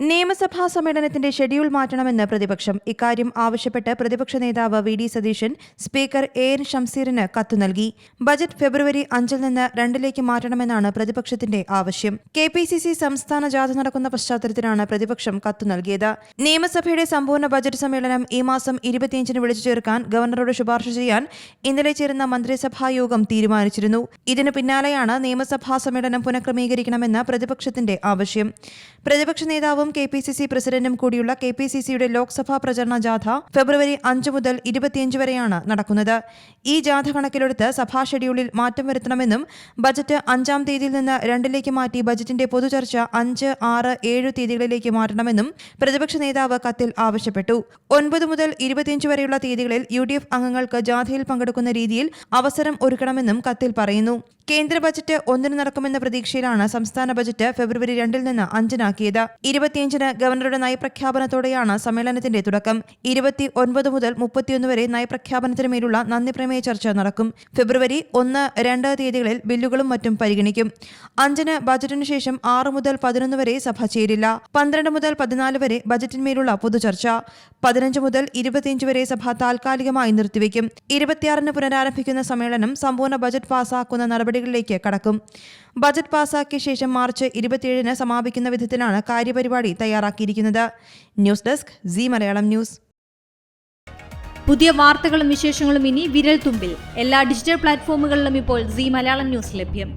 നിയമസഭാ സമ്മേളനത്തിന്റെ ഷെഡ്യൂൾ മാറ്റണമെന്ന് പ്രതിപക്ഷം ഇക്കാര്യം ആവശ്യപ്പെട്ട് പ്രതിപക്ഷ നേതാവ് V D Satheesan speaker A N ഷംസീറിന് കത്തു നൽകി. ബജറ്റ് ഫെബ്രുവരി അഞ്ചിൽ നിന്ന് രണ്ടിലേക്ക് മാറ്റണമെന്നാണ് പ്രതിപക്ഷത്തിന്റെ ആവശ്യം. കെ പി സി സി സംസ്ഥാന ജാഥ നടക്കുന്ന പശ്ചാത്തലത്തിലാണ് പ്രതിപക്ഷം കത്തു നൽകിയത്. നിയമസഭയുടെ സമ്പൂർണ ബജറ്റ് സമ്മേളനം ഈ മാസം ഇരുപത്തിയഞ്ചിന് വിളിച്ചു ചേർക്കാൻ ഗവർണറോട് ശുപാർശ ചെയ്യാൻ ഇന്നലെ ചേരുന്ന മന്ത്രിസഭാ യോഗം തീരുമാനിച്ചിരുന്നു. ഇതിനു പിന്നാലെയാണ് നിയമസഭാ സമ്മേളനം പുനഃക്രമീകരിക്കണമെന്ന പ്രതിപക്ഷത്തിന്റെ ആവശ്യം. പ്രതിപക്ഷ നേതാവും കെ പി സി സി പ്രസിഡന്റും കൂടിയുള്ള കെ പി സി സിയുടെ ലോക്സഭാ പ്രചരണ ജാഥ ഫെബ്രുവരി അഞ്ച് മുതൽ ഇരുപത്തിയഞ്ച് വരെയാണ് നടക്കുന്നത്. ഈ ജാഥ കണക്കിലെടുത്ത് സഭാ ഷെഡ്യൂളിൽ മാറ്റം വരുത്തണമെന്നും ബജറ്റ് അഞ്ചാം തീയതിയിൽ നിന്ന് രണ്ടിലേക്ക് മാറ്റി ബജറ്റിന്റെ പൊതുചർച്ച അഞ്ച് ആറ് ഏഴ് തീയതികളിലേക്ക് മാറ്റണമെന്നും പ്രതിപക്ഷ നേതാവ് കത്തിൽ ആവശ്യപ്പെട്ടു. ഒൻപത് മുതൽ ഇരുപത്തിയഞ്ച് വരെയുള്ള തീയതികളിൽ യു ഡി എഫ് അംഗങ്ങൾക്ക് ജാഥയിൽ പങ്കെടുക്കുന്ന രീതിയിൽ അവസരം ഒരുക്കണമെന്നും കത്തിൽ പറയുന്നു. കേന്ദ്ര ബജറ്റ് ഒന്നിന് നടക്കുമെന്ന പ്രതീക്ഷയിലാണ് സംസ്ഥാന ബജറ്റ് ഫെബ്രുവരി രണ്ടിൽ നിന്ന് അഞ്ചിനാക്കിയത്. ഇരുപത്തിയഞ്ചിന് ഗവർണറുടെ നയപ്രഖ്യാപനത്തോടെയാണ് സമ്മേളനത്തിന്റെ തുടക്കം. ഇരുപത്തി ഒൻപത് മുതൽ മുപ്പത്തിയൊന്ന് വരെ നയപ്രഖ്യാപനത്തിന് മേലുള്ള നന്ദി പ്രമേയ ചർച്ച നടക്കും. ഫെബ്രുവരി ഒന്ന് രണ്ട് തീയതികളിൽ ബില്ലുകളും മറ്റും പരിഗണിക്കും. അഞ്ചിന് ബജറ്റിനു ശേഷം ആറ് മുതൽ പതിനൊന്ന് വരെ സഭ ചേരില്ല. പന്ത്രണ്ട് മുതൽ പതിനാല് വരെ ബജറ്റിന്മേലുള്ള പൊതുചർച്ച പതിനഞ്ച് മുതൽ ഇരുപത്തിയഞ്ച് വരെ സഭ താൽക്കാലികമായി നിർത്തിവെക്കും ഇരുപത്തിയാറിന് പുനരാരംഭിക്കുന്ന സമ്മേളനം സമ്പൂർണ ബജറ്റ് പാസാക്കുന്ന നടപടികളിലേക്ക് കടക്കും. ബജറ്റ് പാസാക്കിയ ശേഷം മാർച്ച് ഇരുപത്തിയേഴിന് സമാപിക്കുന്ന വിധത്തിലാണ് കാര്യപരിപാടി തയ്യാറാക്കിയിരിക്കുന്നത്. News desk C Malayalam news. പുതിയ വാർത്തകളും വിശേഷങ്ങളും ഇനി വിരൽ തുമ്പിൽ. എല്ലാ ഡിജിറ്റൽ പ്ലാറ്റ്ഫോമുകളിലും ഇപ്പോൾ സി മലയാളം ന്യൂസ് ലഭ്യം.